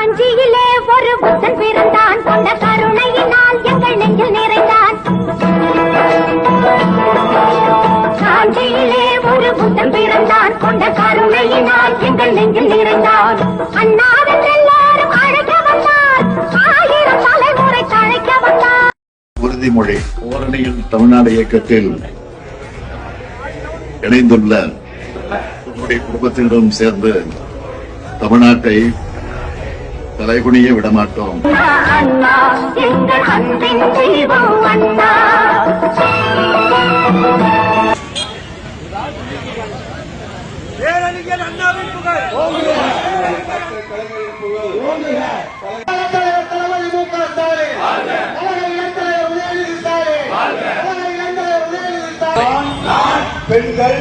காஞ்சியிலே ஒரு புத்தன் பிறந்தான். கொண்ட கருணையினால் எங்கள் நெஞ்சில் நிறைந்தான். காஞ்சியிலே ஒரு புத்தன் பிறந்தான். கொண்ட கருணையினால் எங்கள் நெஞ்சில் நிறைந்தான். அண்ணாவின் எல்லாரும் அழைக்க வந்தார். ஆயிரம் தலைமுறை அழைக்க வந்தார். உறுதிமொழி. ஓரணியில் தமிழ்நாடு இயக்கத்தில் இணைந்துள்ள குடும்பத்தினரும் சேர்ந்து தமிழ்நாட்டை தலைகுனிய விடமாட்டோம். பெண்கள்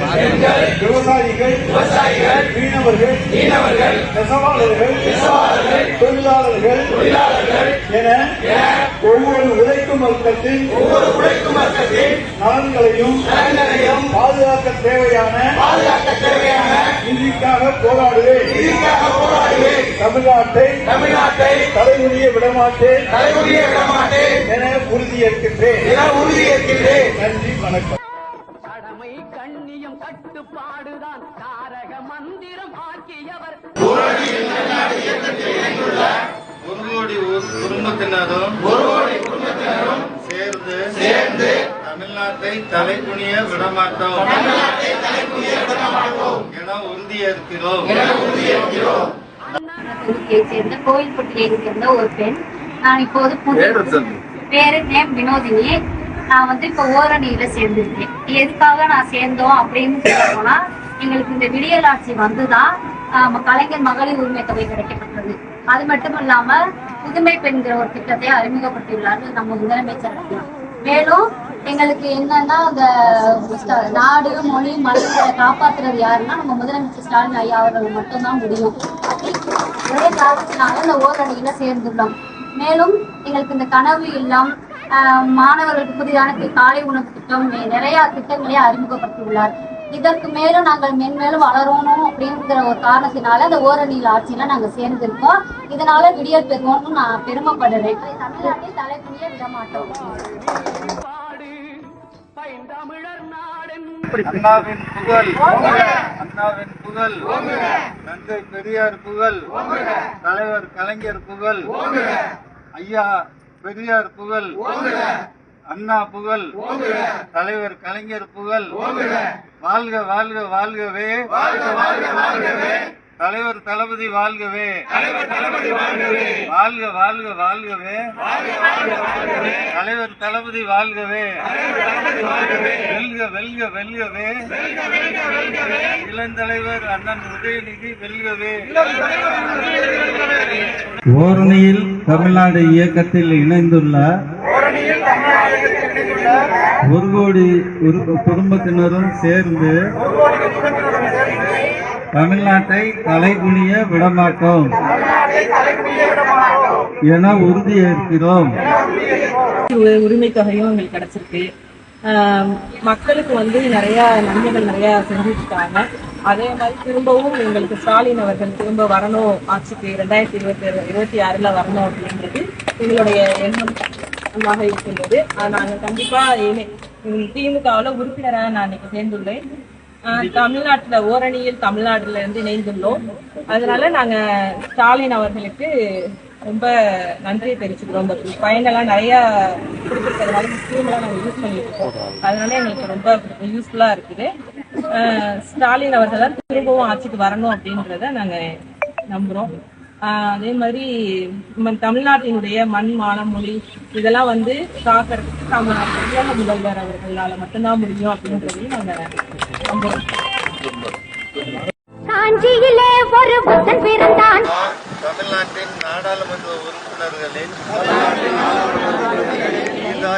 விவசாயிகள் விவசாயிகள் மீனவர்கள் மீனவர்கள் நெசவாளர்கள் நெசவாளர்கள் தொழிலாளர்கள் தொழிலாளர்கள் என ஒவ்வொரு உழைக்கும் வர்க்கத்தின் ஒவ்வொரு உழைக்கும் வர்க்கத்தின் நலன்களையும் நலன்களையும் பாதுகாக்க தேவையான பாதுகாக்க தேவையான நீதிக்காக போராடுவேன். நீதிக்காக போராடுவேன். தமிழ்நாட்டை தமிழ்நாட்டை தலைமுடிய விடமாட்டேன் தலைமுடிய விடமாட்டேன் என உறுதியேற்கின்றேன். என உறுதியேற்கின்றேன். நன்றி வணக்கம். கட்டுப்பாடுதான். தாரக மந்திரம் ஆக்கியவர். ஒரு கோடி குடும்பத்தினரும் ஒரு கோடி குடும்பத்தினரும் சேர்ந்து சேர்ந்து தமிழ்நாட்டை தலைக்குனிய விடமாட்டோம். என உறுதியேற்கிறோம். சேர்ந்த கோயில்பட்டியை சேர்ந்த ஒரு பெண். நான் இப்போது புது பேரு நேம் வினோதினி. நான் வந்து இப்போ ஓரணியில சேர்ந்திருக்கேன். எதுக்காக நான் சேர்ந்தோம் அப்படின்னு சொல்லணும்னா எங்களுக்கு இந்த விடியல் ஆட்சி வந்துதான் கலைஞர் மகளிர் உரிமை தொகை கிடைக்கப்பட்டது. அது மட்டும் இல்லாம புதுமை பெண்கிற ஒரு திட்டத்தை அறிமுகப்படுத்தியுள்ளார்கள். நம்ம முதலமைச்சர் மேலும் எங்களுக்கு என்னன்னா அந்த நாடு மொழி மதத்தை காப்பாத்துறது யாருன்னா நம்ம முதலமைச்சர் ஸ்டாலின் ஐயா அவர்கள் மட்டும்தான் முடியும். ஒரே காரணத்தினால இந்த ஓரணியில சேர்ந்துள்ளோம். மேலும் எங்களுக்கு இந்த கனவு இல்லம் மாணவர்களுக்கு புதிதான காலை உணவு திட்டம் நிறைய திட்டங்களை அறிமுகப்படுத்தியுள்ளார். இதற்கு மேலும் நாங்கள் மென்மேலும் வளரணும் அப்படிங்கிற ஒரு காரணத்தினால இந்த ஓரணியில் ஆட்சியில நாங்க சேர்ந்திருக்கோம். இதனால விடியல் பெறுவோம்னு நான் பெருமைப்படுறேன். தமிழ்நாட்டில் விட மாட்டோம் அண்ணாவின் புகழ் அண்ணாவின் புகழ் தந்தை பெரியார் புகழ் தலைவர் கலைஞர் புகழ் ஐயா பெரியார் புகழ். அண்ணா புகழ். தலைவர் கலைஞர் புகழ். வாழ்க வாழ்க வாழ்கவே. தலைவர் தளபதி வாழ்கவே. வாழ்க வாழ்க வாழ்கவே. தலைவர் தளபதி வாழ்கவே. வெல்க வெல்க வெல்கவே. இளந்தலைவர் அண்ணன் உதயநிதி வெல்கவே. ஓரணியில் தமிழ்நாடு இயக்கத்தில் இணைந்துள்ள ஒரு கோடி குடும்பத்தினரும் சேர்ந்து தமிழ்நாட்டை தலைகுனிய விடமாட்டோம் என உறுதியேற்கிறோம். உரிமைத்தொகையும் எங்களுக்கு கிடைச்சிருக்கு. மக்களுக்கு வந்து நிறைய நன்மைகள் நிறைய செஞ்சுட்டு இருக்காங்க அதே மாதிரி திரும்பவும் எங்களுக்கு ஸ்டாலின் அவர்கள் திரும்ப வரணும். ஆட்சிக்கு ரெண்டாயிரத்தி இருபத்தி இருபத்தி ஆறுல வரணும் அப்படின்றது எங்களுடைய எண்ணமாக இருக்கின்றது. அது நாங்கள் கண்டிப்பா திமுகவுல உறுப்பினராக நான் இன்னைக்கு சேர்ந்துள்ளேன். தமிழ்நாட்டுல ஓரணியில் தமிழ்நாடுல இருந்து இணைந்துள்ளோம். அதனால நாங்க ஸ்டாலின் அவர்களுக்கு ரொம்ப நன்றியை தெரிவிச்சுக்கிறோம். இந்த பயனெல்லாம் நிறைய கொடுத்துருக்கிறதுனால ஸ்கீம்லாம் நாங்கள் யூஸ் பண்ணிட்டு இருக்கோம். அதனால எங்களுக்கு ரொம்ப யூஸ்ஃபுல்லா இருக்குது. ஸ்டாலின் அவர்கள் தான் திரும்பவும் ஆட்சிக்கு வரணும் அப்படின்றத நாங்கள் நம்புறோம். அதே மாதிரி நம்ம தமிழ்நாட்டினுடைய மண் மானம் மொழி இதெல்லாம் வந்து காக்கிறதுக்கு நம்ம தமிழக முதல்வர் அவர்களால மட்டும்தான் முடியும் அப்படின்றதையும் நாங்க நம்புறோம். காஞ்சியிலே ஒரு புத்தன் பிறந்த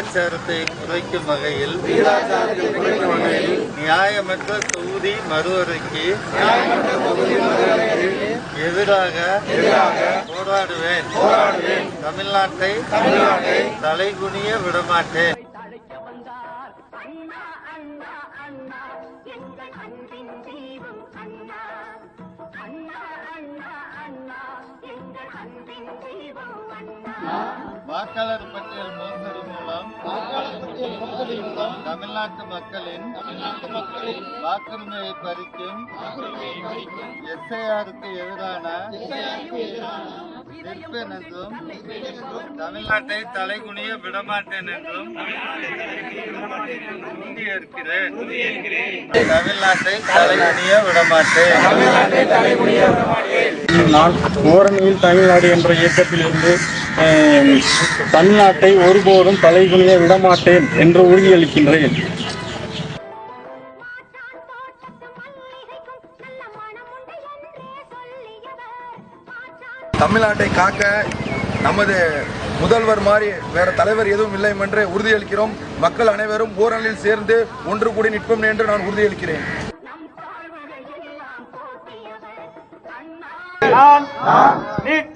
வீதாச்சாரத்தை குறைக்கும் வகையில் நியாயமற்ற தொகுதி மறுவரைக்கு எதிராக போராடுவேன் தமிழ்நாட்டை தலைகுனிய விடமாட்டேன் அண்ணா அண்ணா அண்ணா எங்கள் அன்பின் வாக்காளர் பட்டியல் மோசடி மூலம் தமிழ்நாட்டு மக்களின் வாக்குரிமையை பறிக்கும் எஸ்ஐஆருக்கு எதிரான நிற்பேன் என்றும் தமிழ்நாட்டை தலைகுனிய விடமாட்டேன் என்றும் உறுதியேற்கிறேன். தமிழ்நாட்டை தலைகுனிய விடமாட்டேன். நான் ஓரணியில் தமிழ்நாடு என்ற இயக்கத்திலிருந்து தமிழ்நாட்டை ஒருபோதும் தலைகுனிய விடமாட்டேன் என்று உறுதியளிக்கின்றேன். தமிழ்நாட்டை காக்க நமது முதல்வர் மாதிரி வேற தலைவர் எதுவும் இல்லை என்று உறுதியளிக்கிறோம். மக்கள் அனைவரும் ஓரணியில் சேர்ந்து ஒன்று கூடி நிற்போம் என்று நான் உறுதியளிக்கிறேன். நான் நீட்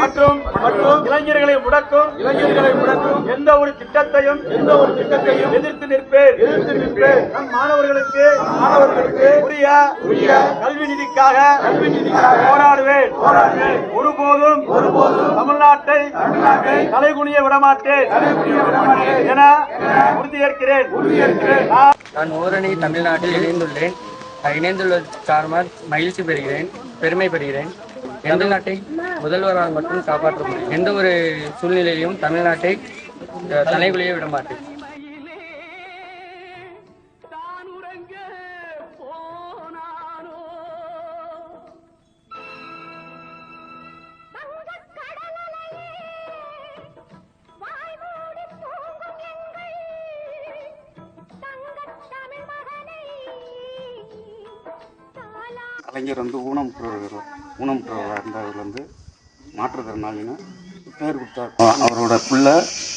மற்றும் மற்றும் இளைஞர்களை முடக்கும் இளைஞர்களை முடக்கும் எந்த ஒரு திட்டத்தையும் எந்த ஒரு திட்டத்தையும் எதிர்த்து நிற்பேன். எதிர்த்து நிற்பேன். நம் மாணவர்களுக்கு மாணவர்களுக்கு உரிய உரிய கல்வி நிதிக்காக கல்வி நிதிக்காக போராடுவேன். போராடுவேன். ஒருபோதும் ஒருபோதும் தமிழ்நாட்டை தமிழ்நாட்டை தலைகுனிய விடமாட்டேன். தலைகுனிய விடமாட்டேன். என உறுதியேற்கிறேன். நான் நான் ஓரணி தமிழ்நாட்டில் இணைந்துள்ளேன். இணைந்துள்ள காரணமாக மகிழ்ச்சி பெறுகிறேன் பெருமை பெறுகிறேன். தமிழ்நாட்டை முதல்வரால் மட்டும் காப்பாற்ற முடியும். எந்த ஒரு சூழ்நிலையிலும் தமிழ்நாட்டை தலைகுலிய விட கலைஞர் வந்து ஊனமுற்றவர் ஊனமுற்றவராக இருந்தவர் வந்து மாற்றுத்திறனாளின்னு பேர் கொடுத்தார். அவரோட பிள்ளை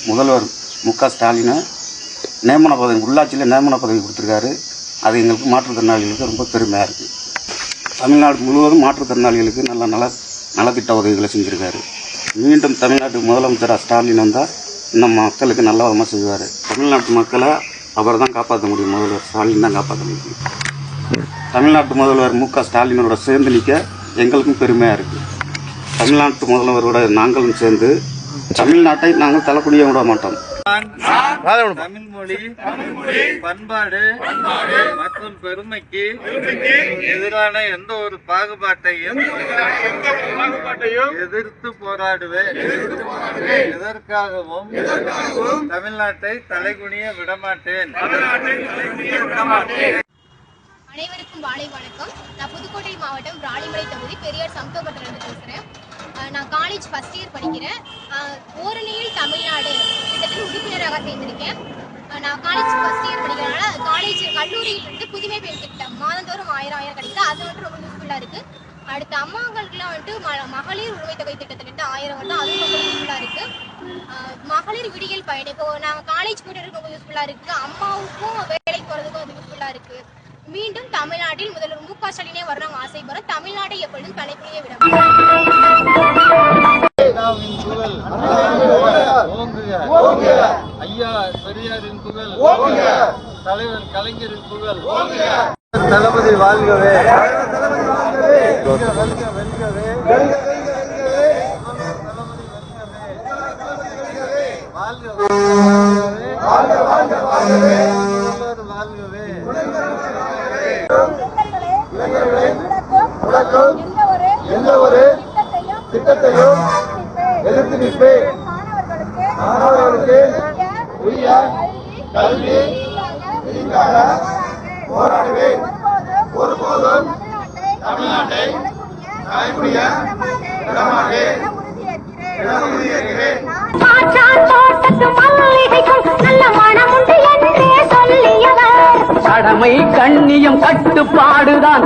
முதல்வர் மு க ஸ்டாலினை நியமன பதவி உள்ளாட்சியில் நியமன பதவி கொடுத்துருக்காரு. அது எங்களுக்கு மாற்றுத்திறனாளிகளுக்கு ரொம்ப பெருமையாக இருக்குது தமிழ்நாடு முழுவதும் மாற்றுத்திறனாளிகளுக்கு நல்ல நல நலத்திட்ட உதவிகளை செஞ்சுருக்காரு. மீண்டும் தமிழ்நாட்டு முதலமைச்சராக ஸ்டாலின் வந்தால் நம்ம மக்களுக்கு நல்ல விதமாக செய்வார். தமிழ்நாட்டு மக்களை அவர் தான் காப்பாற்ற முடியும். முதல்வர் ஸ்டாலின் தான் காப்பாற்ற முடியும். தமிழ்நாட்டு முதல்வர் மு க ஸ்டாலினோட சேர்ந்து நிற்க எங்களுக்கும் பெருமையாக இருக்குது தமிழ்நாட்டு முதல்வரோட நாங்களும் சேர்ந்து தமிழ்நாட்டை நாங்கள் தலைக்குடிய விட மாட்டோம். தமிழ் மொழி பண்பாடு மற்றும் பெருமைக்கு எதிரான எந்த ஒரு பாகுபாட்டையும் எதிர்த்து போராடுவேன். எதற்காகவும் தமிழ்நாட்டை தலைகுனிய விடமாட்டேன் அனைவருக்கும் வாழை வணக்கம். நான் புதுக்கோட்டை மாவட்டம் ராணிமலை தொகுதி பெரியார் சமத்துவபுரத்துலேருந்து பேசுகிறேன் நான் காலேஜ் ஃபஸ்ட் இயர் படிக்கிறேன். ஓரணியில் தமிழ்நாடு திட்டத்தில் உறுப்பினராக சேர்ந்திருக்கேன் நான் காலேஜ் ஃபஸ்ட் இயர் படிக்கிறனால காலேஜ் கல்லூரியில் வந்து புதுமை பெண் திட்டம் மாதந்தோறும் ஆயிரம் ஆயிரம் கிடைக்குது. அது வந்து ரொம்ப யூஸ்ஃபுல்லாக இருக்குது அடுத்து அம்மாங்களுக்குலாம் வந்துட்டு ம- மகளிர் உரிமை தொகை திட்டத்திலிருந்து ஆயிரம் வந்து அது ரொம்ப யூஸ்ஃபுல்லாக இருக்குது மகளிர் விடியல் பயணம். இப்போ நாங்கள் காலேஜ் போய்ட்டு ரொம்ப யூஸ்ஃபுல்லாக இருக்குது அம்மாவுக்கும் வேலைக்கு போகிறதுக்கும் அது யூஸ்ஃபுல்லாக இருக்குது மீண்டும் தமிழ்நாட்டில் முதல்வர் மு க ஸ்டாலினே வரணும் ஆசைப்படுறோம் தமிழ்நாட்டை எப்பொழுதும் தலைப்புரிய விட ஐயா பெரியாரின் புகழ் தலைவர் கலைஞரின் புகழ் தளபதி வாழ்கவே. வெல்க, வெல்க, வெல்கவே. வாழ்க, வாழ்க, வாழ்கவே. முதல்வர் வாழ்கவே எந்த ஒரு திட்டத்தையும் எதிர்த்து நிற்பேன் மாணவர்களுக்கு உரிய கல்வி போராடுவேன். ஒருபோதும் தமிழ்நாட்டை தாய்மொழிய சொல்லியவர். கடமை கண்ணியம் கட்டுப்பாடுதான்